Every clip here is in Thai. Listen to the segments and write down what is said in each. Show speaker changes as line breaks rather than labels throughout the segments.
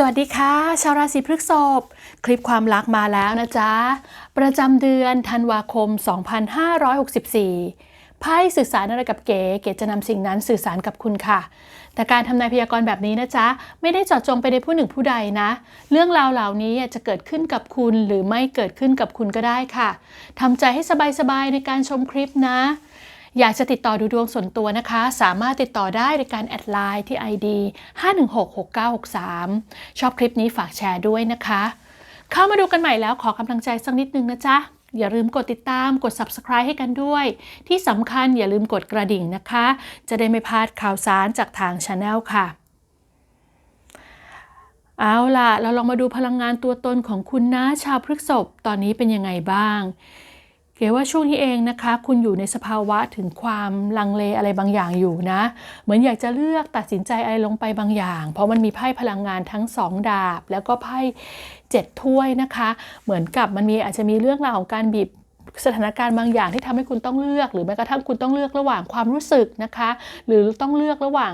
สวัสดีค่ะ ชาวราศีพฤษภคลิปความรักมาแล้วนะจ๊ะ ประจำเดือนธันวาคม 2564 ไพ่สื่อสารอะไรกับเก๋ เก๋จะนำสิ่งนั้นสื่อสารกับคุณค่ะ แต่การทำนายพยากรณ์แบบนี้นะจ๊ะ ไม่ได้เจาะจงไปในผู้หนึ่งผู้ใดนะ เรื่องราวเหล่านี้จะเกิดขึ้นกับคุณหรือไม่เกิดขึ้นกับคุณก็ได้ค่ะทำใจให้สบายๆในการชมคลิปนะ อยากจะติดต่อดูดวงส่วนตัวนะคะ สามารถติดต่อได้ในการแอดไลน์ที่ ID 5166963 ชอบคลิปนี้ฝากแชร์ด้วยนะคะ เข้ามาดูกันใหม่แล้วขอกำลังใจสักนิดนึงนะจ๊ะ อย่าลืมกดติดตามกด subscribe ให้กันด้วย ที่สำคัญอย่าลืมกดกระดิ่งนะคะ จะได้ไม่พลาดข่าวสารจากทางช anel ค่ะเอาล่ะ เราลองมาดูพลังงานตัวตนของคุณนะชาวพฤกษภตอนนี้เป็นยังไงบ้าง เก๋ว่าช่วงนี้เองนะคะ คุณอยู่ในสภาวะถึงความลังเลอะไรบางอย่างอยู่นะ เหมือนอยากจะเลือกตัดสินใจอะไรลงไปบางอย่าง เพราะมันมีไพ่พลังงานทั้งสองดาบ แล้วก็ไพ่เจ็ดถ้วยนะคะ เหมือนกับมันมีอาจจะมีเรื่องราวของการบีบสถานการณ์บางอย่างที่ทำให้คุณต้องเลือก หรือแม้กระทั่งคุณต้องเลือกระหว่างความรู้สึกนะคะ หรือต้องเลือกระหว่าง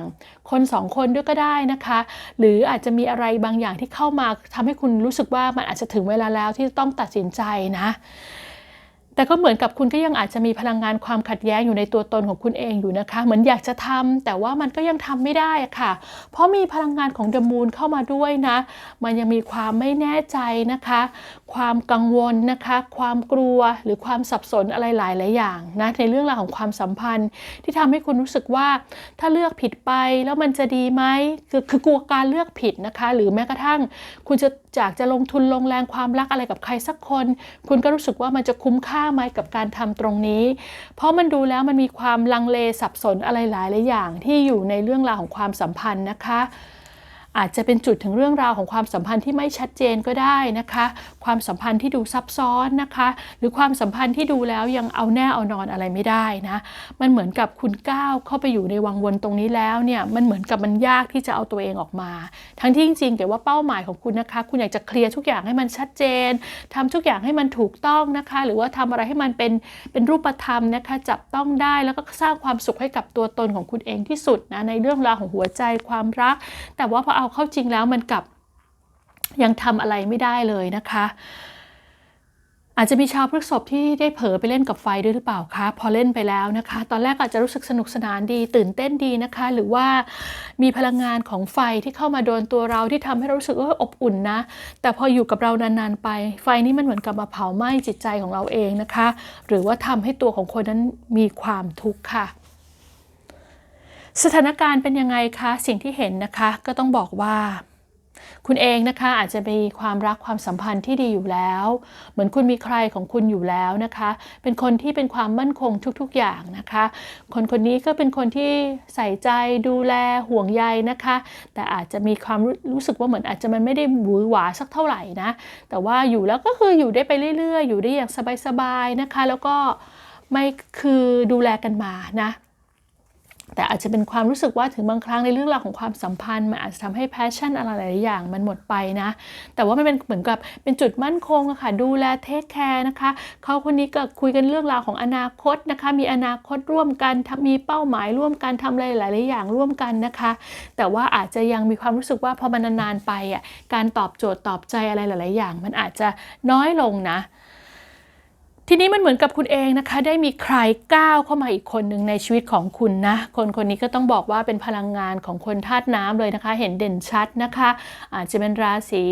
คนสองคนด้วยก็ได้นะคะ หรืออาจจะมีอะไรบางอย่างที่เข้ามาทำให้คุณรู้สึกว่ามันอาจจะถึงเวลาแล้วที่ต้องตัดสินใจนะ แต่ก็เหมือนกับคุณก็ยังอาจจะมีพลังงานความขัดแย้งอยู่ในตัวตนของคุณเองอยู่นะคะ เหมือนอยากจะทำแต่ว่ามันก็ยังทำไม่ได้ค่ะ เพราะมีพลังงานของเดมูนเข้ามาด้วยนะ มันยังมีความไม่แน่ใจนะคะ ความกังวลนะคะ ความกลัวหรือความสับสนอะไรหลายหลายอย่างนะในเรื่องราวของความสัมพันธ์ ที่ทำให้คุณรู้สึกว่าถ้าเลือกผิดไปแล้วมันจะดีไหมคือคือกลัวการเลือกผิดนะคะ หรือแม้กระทั่งคุณจะ จากจะลงทุนลงแรงความรักอะไรกับใครสักคน คุณก็รู้สึกว่ามันจะคุ้มค่าไหมกับการทำตรงนี้ เพราะมันดูแล้วมันมีความลังเลสับสนอะไรหลายหลายอย่างที่อยู่ในเรื่องราวของความสัมพันธ์นะคะ อาจจะเป็นจุดถึงเรื่องราวของความสัมพันธ์ที่ไม่ชัดเจนก็ได้นะคะ ความสัมพันธ์ที่ดูซับซ้อนนะคะ หรือความสัมพันธ์ที่ดูแล้วยังเอาแน่เอานอนอะไรไม่ได้นะมันเหมือนกับคุณก้าวเข้าไปอยู่ในวังวนตรงนี้แล้วเนี่ยมันเหมือนกับมันยากที่จะเอาตัวเองออกมา ทั้งที่จริงๆแต่ว่าเป้าหมายของคุณนะคะ คุณอยากจะเคลียร์ทุกอย่างให้มันชัดเจนทำทุกอย่างให้มันถูกต้องนะคะ หรือว่าทำอะไรให้มันเป็นเป็นรูปธรรมนะคะจับต้องได้แล้วก็สร้างความสุขให้กับตัวตนของคุณเองที่สุดนะในเรื่องราวของหัวใจความรัก แต่ว่าพอเอาเข้าจริงแล้วมันกลับยังทำอะไรไม่ได้เลยนะคะ อาจจะมีชาวพฤษภที่ได้เผลอไปเล่นกับไฟด้วยหรือเปล่าคะพอเล่นไปแล้วนะคะ ตอนแรกอาจจะรู้สึกสนุกสนานดี ตื่นเต้นดีนะคะ หรือว่ามีพลังงานของไฟที่เข้ามาโดนตัวเราที่ทำให้เรารู้สึกว่าอบอุ่นนะ แต่พออยู่กับเรานานๆไป ไฟนี้มันเหมือนกับมาเผาไหม้จิตใจของเราเองนะคะ หรือว่าทำให้ตัวของคนนั้นมีความทุกข์ค่ะ สถานการณ์เป็นยังไงคะสิ่งที่เห็นนะคะก็ต้องบอกว่า คุณเองนะคะอาจจะมีความรักความสัมพันธ์ที่ดีอยู่แล้ว เหมือนคุณมีใครของคุณอยู่แล้วนะคะ เป็นคนที่เป็นความมั่นคงทุกๆอย่างนะคะ คนคนนี้ก็เป็นคนที่ใส่ใจดูแลห่วงใยนะคะ แต่อาจจะมีความรู้รู้สึกว่าเหมือนอาจจะมันไม่ได้หวือหวาสักเท่าไหร่นะ แต่ว่าอยู่แล้วก็คืออยู่ได้ไปเรื่อยๆ อยู่ได้อย่างสบายๆนะคะ แล้วก็ไม่คือดูแลกันมานะ แต่อาจจะเป็นความรู้สึกว่าถึงบางครั้งในเรื่องราวของความสัมพันธ์ มันอาจจะทำให้แพชชั่นอะไรหลายอย่างมันหมดไปนะ แต่ว่ามันเป็นเหมือนกับเป็นจุดมั่นคงอะค่ะ ดูแลเทคแคร์นะคะ เขาคนนี้ก็คุยกันเรื่องราวของอนาคตนะคะ มีอนาคตร่วมกันมีเป้าหมายร่วมกันทำอะไรหลาย ๆ อย่างร่วมกันนะคะ แต่ว่าอาจจะยังมีความรู้สึกว่าพอมันนานๆไปอะการตอบโจทย์ตอบใจอะไรหลาย ๆ อย่าง มันอาจจะน้อยลงนะ ทีนี้มันเหมือนกับคุณเองนะคะ ได้มีใครก้าวเข้ามาอีกคนหนึ่งในชีวิตของคุณนะ คนคนนี้ก็ต้องบอกว่าเป็นพลังงานของคนธาตุน้ำเลยนะคะ เห็นเด่นชัดนะคะ อาจจะเป็นราศี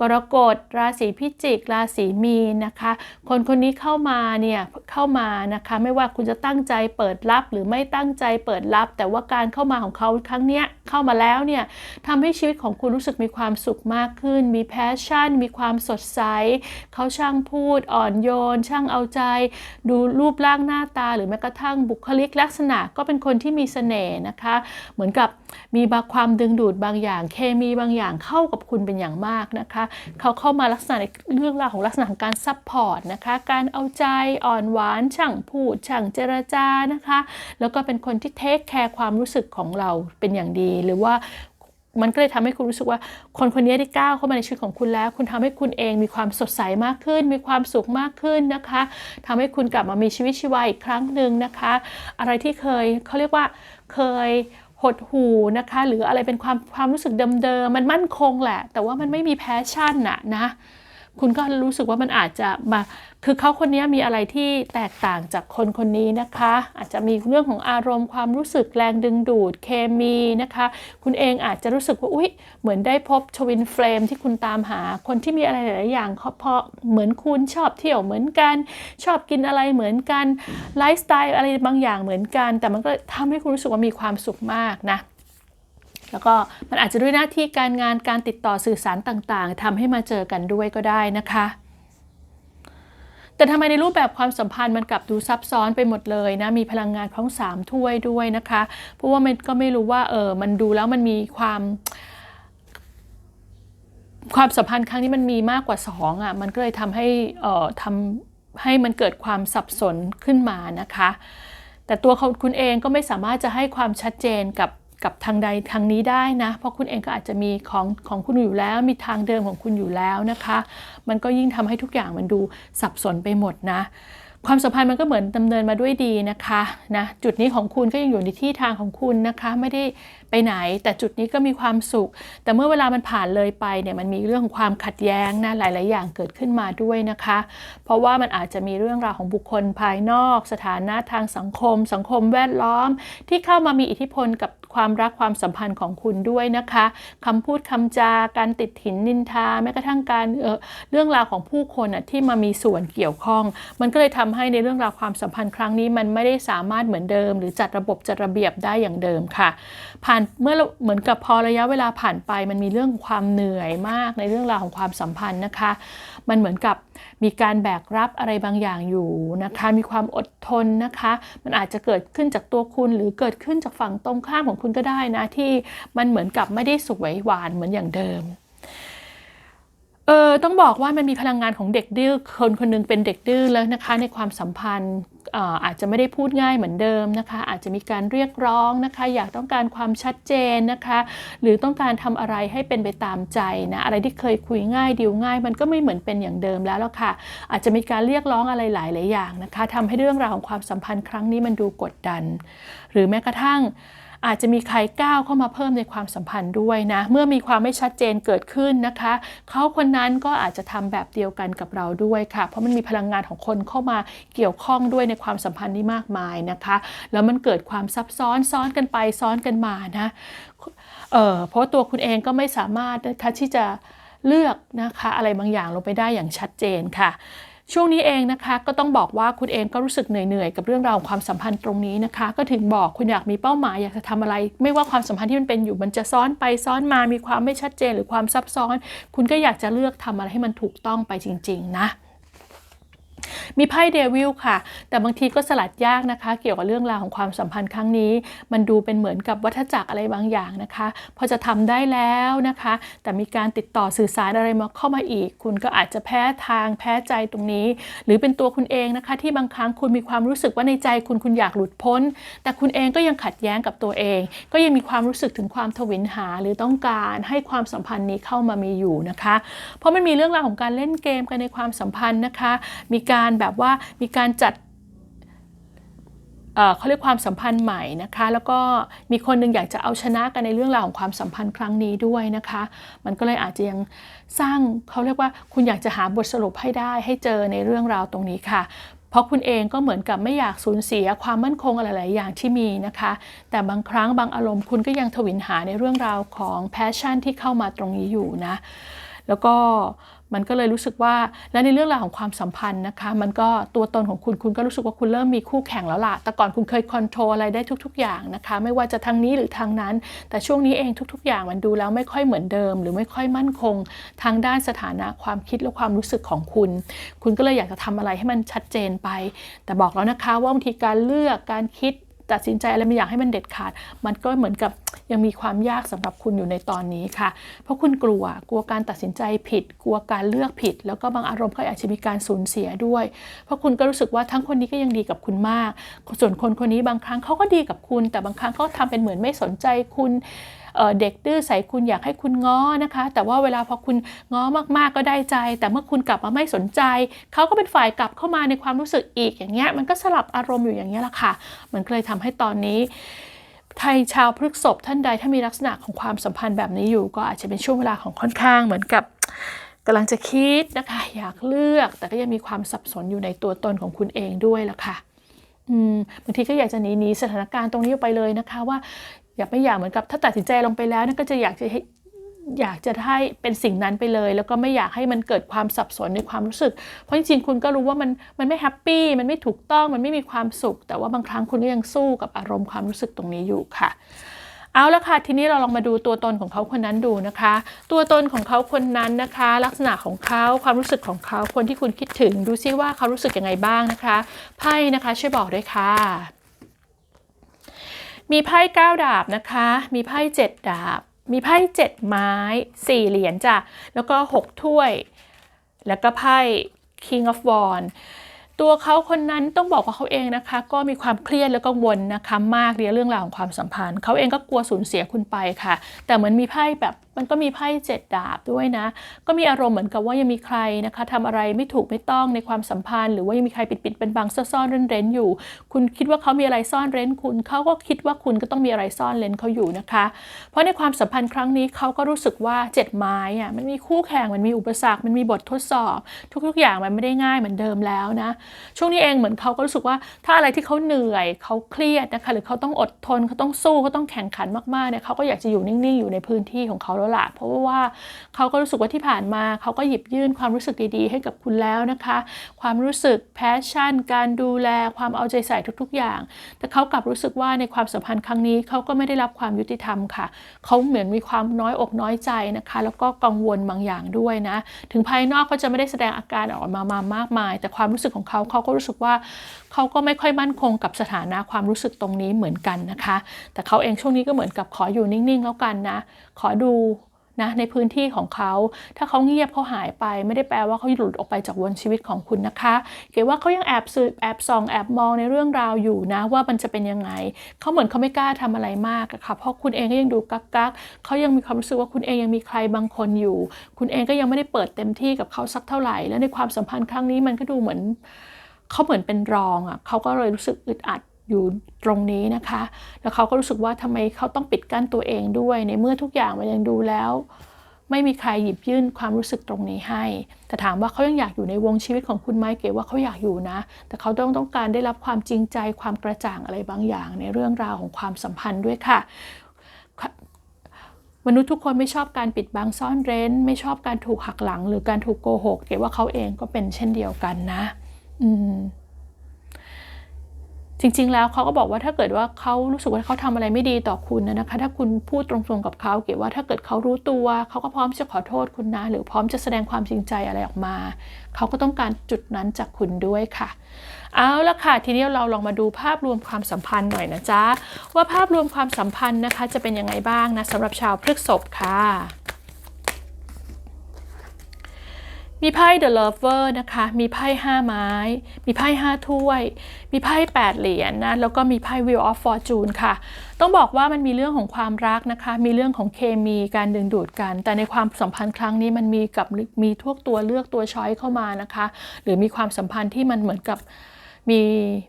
กรกฎราศีพิจิก ราศีมีนนะคะ คนคนนี้เข้ามาเนี่ยเข้ามานะคะ ไม่ว่าคุณจะตั้งใจเปิดรับหรือไม่ตั้งใจเปิดรับ แต่ว่าการเข้ามาของเขาครั้งเนี้ยเข้ามาแล้วเนี่ยทำให้ชีวิตของคุณรู้สึกมีความสุขมากขึ้น มีแพชชั่น มีความสดใส เขาช่างพูดอ่อนโยน ช่างเอาใจ ดูรูปร่างหน้าตา หรือแม้กระทั่งบุคลิกลักษณะก็เป็นคนที่มีเสน่ห์นะคะ เหมือนกับ มีบางความดึงดูดบางอย่าง เคมีบางอย่างเข้ากับคุณเป็นอย่างมากนะคะ เขาเข้ามาลักษณะในเรื่องราวของลักษณะของการซัพพอร์ตนะคะ การเอาใจอ่อนหวานช่างพูดช่างเจรจานะคะ แล้วก็เป็นคนที่เทคแคร์ความรู้สึกของเราเป็นอย่างดีหรือว่ามันก็เลยทำให้คุณรู้สึกว่าคนคนนี้ได้ก้าวเข้ามาในชีวิตของคุณแล้ว คุณทำให้คุณเองมีความสดใสมากขึ้น มีความสุขมากขึ้นนะคะทำให้คุณกลับมามีชีวิตชีวาอีกครั้งหนึ่งนะคะ อะไรที่เคยเขาเรียกว่าเคย หดหูนะคะ หรืออะไรเป็นความความรู้สึกเดิมๆมันมั่นคงแหละ แต่ว่ามันไม่มีแพชชั่นอะนะ คุณก็รู้สึกว่ามันอาจจะมา คือเขาคนนี้มีอะไรที่แตกต่างจากคนคนนี้นะคะ อาจจะมีเรื่องของอารมณ์ความรู้สึกแรงดึงดูดเคมีนะคะ คุณเองอาจจะรู้สึกว่า อุ๊ย เหมือนได้พบชวินเฟรมที่คุณตามหา คนที่มีอะไรหลาย ๆ อย่างเพราะเหมือนคุณชอบเที่ยวเหมือนกัน ชอบกินอะไรเหมือนกัน ไลฟ์สไตล์อะไรบางอย่างเหมือนกัน แต่มันก็ทำให้คุณรู้สึกว่ามีความสุขมากนะ แล้วก็มันอาจจะด้วยหน้าที่การงานการติดต่อสื่อสารต่างๆทำให้มาเจอกันด้วยก็ได้นะคะ แต่ทำไมในรูปแบบความสัมพันธ์มันกลับดูซับซ้อนไปหมดเลยนะมีพลังงานของสามถ้วยด้วยนะคะเพราะว่ามันก็ไม่รู้ว่าเออมันดูแล้วมันมีความความสัมพันธ์ครั้งนี้มันมีมากกว่าสองอะมันก็เลยทำให้เอ่อทำให้มันเกิดความสับสนขึ้นมานะคะ แต่ตัวคุณเองก็ไม่สามารถจะให้ความชัดเจนกับ กับทางใดทางนี้ได้นะ เพราะคุณเองก็อาจจะมีของของคุณอยู่แล้ว มีทางเดิมของคุณอยู่แล้วนะคะ มันก็ยิ่งทำให้ทุกอย่างมันดูสับสนไปหมดนะ ความสัมพันธ์มันก็เหมือนดำเนินมาด้วยดีนะคะนะจุดนี้ของคุณก็ยังอยู่ในที่ทางของคุณนะคะ ไม่ได้ ไปไหน แต่จุดนี้ก็มีความสุข แต่เมื่อเวลามันผ่านเลยไปเนี่ยมันมีเรื่องของความขัดแย้งนะหลาย ๆ อย่างเกิดขึ้นมาด้วยนะคะ เพราะว่ามันอาจจะมีเรื่องราวของบุคคลภายนอก สถานะทางสังคม สังคมแวดล้อม ที่เข้ามามีอิทธิพลกับความรักความสัมพันธ์ของคุณด้วยนะคะคำพูดคำจาการติดถินนินทาแม้กระทั่งการเเรื่องราวของผู้คนที่มามีส่วนเกี่ยวข้อง มันก็เลยทำให้ในเรื่องราวความสัมพันธ์ครั้งนี้มันไม่ได้สามารถเหมือนเดิม หรือจัดระบบจัดระเบียบได้อย่างเดิมค่ะ ผ่านเมื่อเหมือนกับพอระยะเวลาผ่านไป มันมีเรื่องความเหนื่อยมากในเรื่องราวของความสัมพันธ์นะคะ มันเหมือนกับมีการแบกรับอะไรบางอย่างอยู่นะคะ มีความอดทนนะคะ มันอาจจะเกิดขึ้นจากตัวคุณ หรือเกิดขึ้นจากฝั่งตรงข้ามของคุณก็ได้นะที่มันเหมือนกับไม่ได้สวยหวานเหมือนอย่างเดิมเออต้องบอกว่ามันมีพลังงานของเด็กดื้อคนคนนึงเป็นเด็กดื้อแล้วนะคะในความสัมพันธ์ อาจจะไม่ได้พูดง่ายเหมือนเดิมนะคะ อาจจะมีการเรียกร้องนะคะ อยากต้องการความชัดเจนนะคะ หรือต้องการทำอะไรให้เป็นไปตามใจนะอะไรที่เคยคุยง่ายดีลง่าย มันก็ไม่เหมือนเป็นอย่างเดิมแล้วแล้วค่ะ อาจจะมีการเรียกร้องอะไรหลายหลายอย่างนะคะทำให้เรื่องราวของความสัมพันธ์ครั้งนี้มันดูกดดัน หรือแม้กระทั่ง อาจจะมีใครก้าวเข้ามาเพิ่มในความสัมพันธ์ด้วยนะ เมื่อมีความไม่ชัดเจนเกิดขึ้นนะคะ เขาคนนั้นก็อาจจะทำแบบเดียวกันกับเราด้วยค่ะ เพราะมันมีพลังงานของคนเข้ามาเกี่ยวข้องด้วยในความสัมพันธ์นี้มากมายนะคะ แล้วมันเกิดความซับซ้อนซ้อนกันไปซ้อนกันมานะเเพราะตัวคุณเองก็ไม่สามารถนะคะที่จะเลือกนะคะอะไรบางอย่างลงไปได้อย่างชัดเจนค่ะ ช่วงนี้เองนะคะก็ต้องบอกว่าคุณเองก็รู้สึกเหนื่อยๆกับเรื่องราวของความสัมพันธ์ตรงนี้นะคะ ก็ถึงบอกคุณอยากมีเป้าหมายอยากจะทำอะไร ไม่ว่าความสัมพันธ์ที่มันเป็นอยู่มันจะซ้อนไปซ้อนมามีความไม่ชัดเจนหรือความซับซ้อน คุณก็อยากจะเลือกทำอะไรให้มันถูกต้องไปจริง ๆ นะ มีไพ่เดวิลค่ะ แต่บางทีก็สลัดยากนะคะ เกี่ยวกับเรื่องราวของความสัมพันธ์ครั้งนี้ มันดูเป็นเหมือนกับวัฏจักรอะไรบางอย่างนะคะ พอจะทำได้แล้วนะคะ แต่มีการติดต่อสื่อสารอะไรมาเข้ามาอีก คุณก็อาจจะแพ้ทางแพ้ใจตรงนี้ หรือเป็นตัวคุณเองนะคะ ที่บางครั้งคุณมีความรู้สึกว่าในใจคุณคุณอยากหลุดพ้น แต่คุณเองก็ยังขัดแย้งกับตัวเอง ก็ยังมีความรู้สึกถึงความทวินหาหรือต้องการให้ความสัมพันธ์นี้เข้ามามีอยู่นะคะ เพราะมันมีเรื่องราวของการเล่นเกมกันในความสัมพันธ์นะคะ มีการการแบบว่ามีการจัดเขาเรียกความสัมพันธ์ใหม่นะคะ แล้วก็มีคนหนึ่งอยากจะเอาชนะกันในเรื่องราวของความสัมพันธ์ครั้งนี้ด้วยนะคะ มันก็เลยอาจจะยังสร้างเขาเรียกว่าคุณอยากจะหาบทสรุปให้ได้ให้เจอในเรื่องราวตรงนี้ค่ะ เพราะคุณเองก็เหมือนกับไม่อยากสูญเสียความมั่นคงอะไรหลายอย่างที่มีนะคะ แต่บางครั้งบางอารมณ์คุณก็ยังทวินหาในเรื่องราวของแพชชั่นที่เข้ามาตรงนี้อยู่นะ แล้วก็ มันก็เลยรู้สึกว่าและในเรื่องราวของความสัมพันธ์นะคะ มันก็ตัวตนของคุณคุณก็รู้สึกว่าคุณเริ่มมีคู่แข่งแล้วล่ะ แต่ก่อนคุณเคยคอนโทรลอะไรได้ทุก ๆ อย่างนะคะ ไม่ว่าจะทางนี้หรือทางนั้น แต่ช่วงนี้เองทุก ๆ อย่างมันดูแล้วไม่ค่อยเหมือนเดิม หรือไม่ค่อยมั่นคง ทางด้านสถานะความคิดและความรู้สึกของคุณ คุณก็เลยอยากจะทำอะไรให้มันชัดเจนไป แต่บอกแล้วนะคะว่าบางทีการเลือกการคิด ตัดสินใจอะไรไม่อยากให้มันเด็ดขาด มันก็เหมือนกับยังมีความยากสำหรับคุณอยู่ในตอนนี้ค่ะ เพราะคุณกลัวกลัวการตัดสินใจผิด กลัวการเลือกผิด แล้วก็บางอารมณ์ก็อาจจะมีการสูญเสียด้วย เพราะคุณก็รู้สึกว่าทั้งคนนี้ก็ยังดีกับคุณมาก ส่วนคนคนนี้บางครั้งเขาก็ดีกับคุณ แต่บางครั้งเขาทำเป็นเหมือนไม่สนใจคุณ เด็กดื้อใส่คุณอยากให้คุณง้อนะคะ แต่ว่าเวลาพอคุณง้อมากๆก็ได้ใจ แต่เมื่อคุณกลับมาไม่สนใจ เขาก็เป็นฝ่ายกลับเข้ามาในความรู้สึกอีกอย่างเงี้ยมันก็สลับอารมณ์อยู่อย่างเงี้ยแหละค่ะมันก็เลยทำให้ตอนนี้ไทยชาวพฤกษภท่านใดถ้ามีลักษณะของความสัมพันธ์แบบนี้อยู่ ก็อาจจะเป็นช่วงเวลาของค่อนข้างเหมือนกับกำลังจะคิดนะคะ อยากเลือกแต่ก็ยังมีความสับสนอยู่ในตัวตนของคุณเองด้วยล่ะค่ะบางทีก็อยากจะหนีหนีสถานการณ์ตรงนี้ไปเลยนะคะว่า อยากไม่อยากเหมือนกับถ้าตัดสินใจลงไปแล้วนี่ยก็จะอยากจะให้อยากจะให้เป็นสิ่งนั้นไปเลย แล้วก็ไม่อยากให้มันเกิดความสับสนในความรู้สึก เพราะจริงๆคุณก็รู้ว่ามันมันไม่แฮปปี้มันไม่ถูกต้องมันไม่มีความสุข แต่ว่าบางครั้งคุณก็ยังสู้กับอารมณ์ความรู้สึกตรงนี้อยู่ค่ะ เอาละค่ะทีนี้เราลองมาดูตัวตนของเขาคนนั้นดูนะคะ ตัวตนของเขาคนนั้นนะคะ ลักษณะของเขาความรู้สึกของเขาคนที่คุณคิดถึงดูซิว่าเขารู้สึกยังไงบ้างนะคะไพ่นะคะช่วยบอกด้วยค่ะ มีไพ่เก้าดาบนะคะ มีไพ่เจ็ดดาบ มีไพ่เจ็ดไม้สี่เหรียญจ้ะ แล้วก็หกถ้วย แล้วก็ไพ่ King of Wands ตัวเขาคนนั้นต้องบอกว่าเขาเองนะคะ ก็มีความเครียดและกังวลนะคะ มากในเรื่องราวของความสัมพันธ์ เขาเองก็กลัวสูญเสียคุณไปค่ะ แต่เหมือนมีไพ่แบบมันก็มีไพ่เจ็ดดาบด้วยนะ ก็มีอารมณ์เหมือนกับว่ายังมีใครนะคะทำอะไรไม่ถูกไม่ต้องในความสัมพันธ์ หรือว่ายังมีใครปิดปิดเป็นบางซ่อนเร้นเร้นอยู่ คุณคิดว่าเขามีอะไรซ่อนเร้นคุณเขาก็คิดว่าคุณก็ต้องมีอะไรซ่อนเร้นเขาอยู่นะคะ เพราะในความสัมพันธ์ครั้งนี้เขาก็รู้สึกว่าเจ็ดไม้อะมันมีคู่แข่งมันมีอุปสรรค มันมีบททดสอบ ทุกๆอย่างมันไม่ได้ง่ายเหมือนเดิมแล้วนะช่วงนี้เองเหมือนเขาก็รู้สึกว่าถ้าอะไรที่เขาเหนื่อยเขาเครียดนะคะหรือเขาต้องอดทนเขาต้องสู้เขาต้องแข่งขันมากๆเนี่ยเขาก็อยากจะอยู่นิ่งๆอยู่ในพื้นที่ของเขาแล้วล่ะเพราะว่าเขาก็รู้สึกว่าที่ผ่านมาเขาก็หยิบยื่นความรู้สึกดีๆ ให้กับคุณแล้วนะคะ ความรู้สึกแพชชั่น การดูแลความเอาใจใส่ทุกๆอย่าง แต่เขากลับรู้สึกว่าในความสัมพันธ์ครั้งนี้เขาก็ไม่ได้รับความยุติธรรมค่ะเขาเหมือนมีความน้อยอกน้อยใจนะคะ แล้วก็กังวลบางอย่างด้วยนะ ถึงภายนอกเขาจะไม่ได้แสดงอาการออกมามามากมาย แต่ความรู้สึกของเขาเขาก็รู้สึกว่าเขาก็ไม่ค่อยมั่นคงกับสถานะความรู้สึกตรงนี้เหมือนกันนะคะ แต่เขาเองช่วงนี้ก็เหมือนกับขออยู่นิ่งๆแล้วกันนะ ขอดู นะในพื้นที่ของเขา ถ้าเขาเงียบเขาหายไป ไม่ได้แปลว่าเขาหลุดออกไปจากวนชีวิตของคุณนะคะ เก๋ว่าเขายังแอบสืบแอบส่องแอบมองในเรื่องราวอยู่นะว่ามันจะเป็นยังไง เขาเหมือนเขาไม่กล้าทำอะไรมากอะค่ะเพราะคุณเองก็ยังดูกักกักเขายังมีความรู้สึกว่าคุณเองยังมีใครบางคนอยู่ คุณเองก็ยังไม่ได้เปิดเต็มที่กับเขาสักเท่าไหร่ และในความสัมพันธ์ครั้งนี้มันก็ดูเหมือนเขาเหมือนเป็นรองอะเขาก็เลยรู้สึกอึดอัด อยู่ตรงนี้นะคะ แล้วเขาก็รู้สึกว่าทำไมเขาต้องปิดกั้นตัวเองด้วย ในเมื่อทุกอย่างมันยังดูแล้ว ไม่มีใครหยิบยื่นความรู้สึกตรงนี้ให้ แต่ถามว่าเขายังอยากอยู่ในวงชีวิตของคุณไหมเก๋ว่าเขาอยากอยู่นะ แต่เขาต้องต้องการได้รับความจริงใจความกระจ่างอะไรบางอย่าง ในเรื่องราวของความสัมพันธ์ด้วยค่ะมนุษย์ทุกคนไม่ชอบการปิดบังซ่อนเร้น ไม่ชอบการถูกหักหลัง หรือการถูกโกหก เก๋ว่าเขาเองก็เป็นเช่นเดียวกันนะ อืม จริง ๆ แล้วเขาก็บอกว่าถ้าเกิดว่าเขารู้สึกว่าเขาทำอะไรไม่ดีต่อคุณนะคะ ถ้าคุณพูดตรงๆกับเขาเกี่ยวว่าถ้าเกิดเขารู้ตัวเขาก็พร้อมจะขอโทษคุณนะหรือพร้อมจะแสดงความจริงใจอะไรออกมา เขาก็ต้องการจุดนั้นจากคุณด้วยค่ะ เอาละค่ะ ทีนี้เราลองมาดูภาพรวมความสัมพันธ์หน่อยนะจ๊ะว่าภาพรวมความสัมพันธ์นะคะ จะเป็นยังไงบ้างนะสำหรับชาวพฤกษภค่ะ มีไพ่ The Lover นะคะ มีไพ่ห้าไม้ มีไพ่ห้าถ้วย มีไพ่แปดเหรียญนนะ แล้วก็มีไพ่ Wheel of Fortune ค่ะ ต้องบอกว่ามันมีเรื่องของความรักนะคะ มีเรื่องของเคมีการดึงดูดกัน แต่ในความสัมพันธ์ครั้งนี้มันมีกับมีทุกตัวเลือกตัวช้อยเข้ามานะคะ หรือมีความสัมพันธ์ที่มันเหมือนกับมี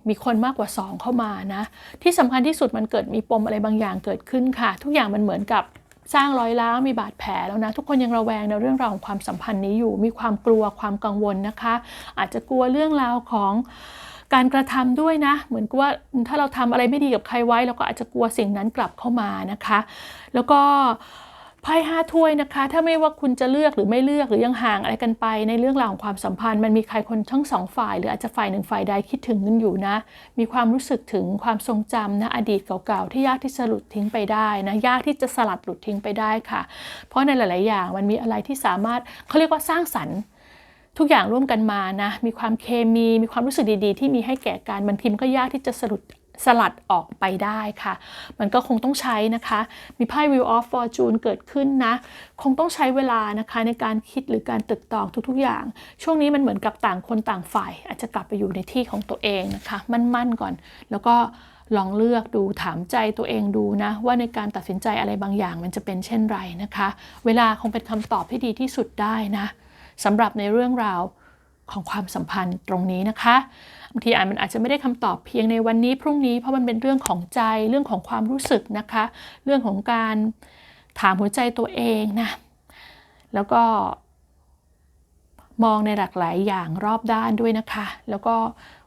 มีคนมากกว่า 2 เข้ามานะ ที่สำคัญที่สุดมันเกิดมีปมอะไรบางอย่างเกิดขึ้นค่ะ ทุกอย่างมันเหมือนกับ สร้างรอยร้าวมีบาดแผลแล้วนะ ทุกคนยังระแวงในเรื่องราวของความสัมพันธ์นี้อยู่ มีความกลัวความกังวลนะคะ อาจจะกลัวเรื่องราวของการกระทำด้วยนะ เหมือนกับว่าถ้าเราทำอะไรไม่ดีกับใครไว้เราก็อาจจะกลัวสิ่งนั้นกลับเข้ามานะคะ แล้วก็ ไพ่ห้าถ้วยนะคะ ถ้าไม่ว่าคุณจะเลือกหรือไม่เลือกหรือยังห่างอะไรกันไป ในเรื่องราวของความสัมพันธ์ มันมีใครคนทั้งสองฝ่าย หรืออาจจะฝ่ายหนึ่งฝ่ายใดคิดถึงกันอยู่นะ มีความรู้สึกถึงความทรงจำนะอดีตเก่าๆที่ยากที่จะหลุดทิ้งไปได้นะยากที่จะสลัดหลุดทิ้งไปได้ค่ะ เพราะในหลาย ๆ อย่างมันมีอะไรที่สามารถเขาเรียกว่าสร้างสรรค์ทุกอย่างร่วมกันมานะ มีความเคมี มีความรู้สึกดีๆ ที่มีให้แก่กันบางทีมันก็ยากที่จะสลุด สลัดออกไปได้ค่ะ มันก็คงต้องใช้นะคะ มีไพ่ Wheel of Fortune เกิดขึ้นนะ คงต้องใช้เวลานะคะในการคิดหรือการตึกตองทุกๆอย่าง ช่วงนี้มันเหมือนกับต่างคนต่างฝ่าย อาจจะกลับไปอยู่ในที่ของตัวเองนะคะ มั่นๆก่อน แล้วก็ลองเลือกดูถามใจตัวเองดูนะ ว่าในการตัดสินใจอะไรบางอย่างมันจะเป็นเช่นไรนะคะ เวลาคงเป็นคำตอบที่ดีที่สุดได้นะสำหรับในเรื่องราวของความสัมพันธ์ตรงนี้นะคะ บางทีอาจมันอาจจะไม่ได้คำตอบเพียงในวันนี้พรุ่งนี้เพราะมันเป็นเรื่องของใจเรื่องของความรู้สึกนะคะ เรื่องของการถามหัวใจตัวเองนะแล้วก็มองในหลากหลายอย่างรอบด้านด้วยนะคะ แล้วก็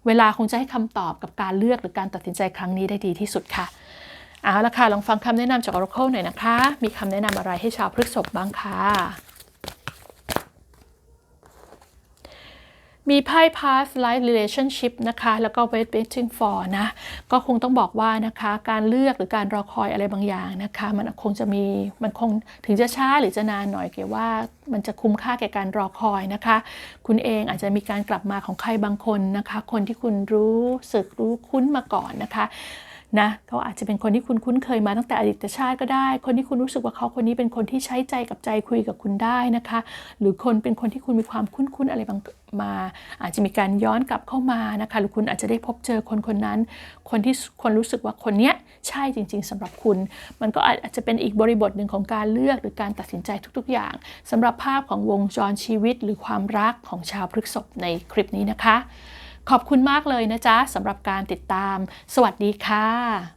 เวลาคงจะให้คำตอบกับการเลือกหรือการตัดสินใจครั้งนี้ได้ดีที่สุดค่ะ เอาละค่ะ ลองฟังคำแนะนำจาก Oracle หน่อยนะคะ มีคำแนะนำอะไรให้ชาวพฤกษภบ้างคะ มีไพ่ past life relationship นะคะ แล้วก็ wait waiting for นะ ก็คงต้องบอกว่านะคะ การเลือกหรือการรอคอยอะไรบางอย่างนะคะ มันคงจะมี มันคงถึงจะช้าหรือจะนานหน่อยเกี่ยวว่า มันจะคุ้มค่าแก่การรอคอยนะคะ คุณเองอาจจะมีการกลับมาของใครบางคนนะคะ คนที่คุณรู้สึกรู้คุ้นมาก่อนนะคะ นะเขาอาจจะเป็นคนที่คุณคุ้นเคยมาตั้งแต่อดีตชาติก็ได้ คนที่คุณรู้สึกว่าเขาคนนี้เป็นคนที่ใช้ใจกับใจคุยกับคุณได้นะคะ หรือคนเป็นคนที่คุณมีความคุ้นๆอะไรบางมา อาจจะมีการย้อนกลับเข้ามานะคะ หรือคุณอาจจะได้พบเจอคนคนนั้น คนที่คนรู้สึกว่าคนเนี้ยใช่จริง ๆสำหรับคุณ มันก็อาจจะเป็นอีกบริบทหนึ่งของการเลือกหรือการตัดสินใจทุกๆ อย่างสำหรับภาพของวงจรชีวิตหรือความรักของชาวพฤกษภในคลิปนี้นะคะ ขอบคุณมากเลยนะจ๊ะสำหรับการติดตาม สวัสดีค่ะ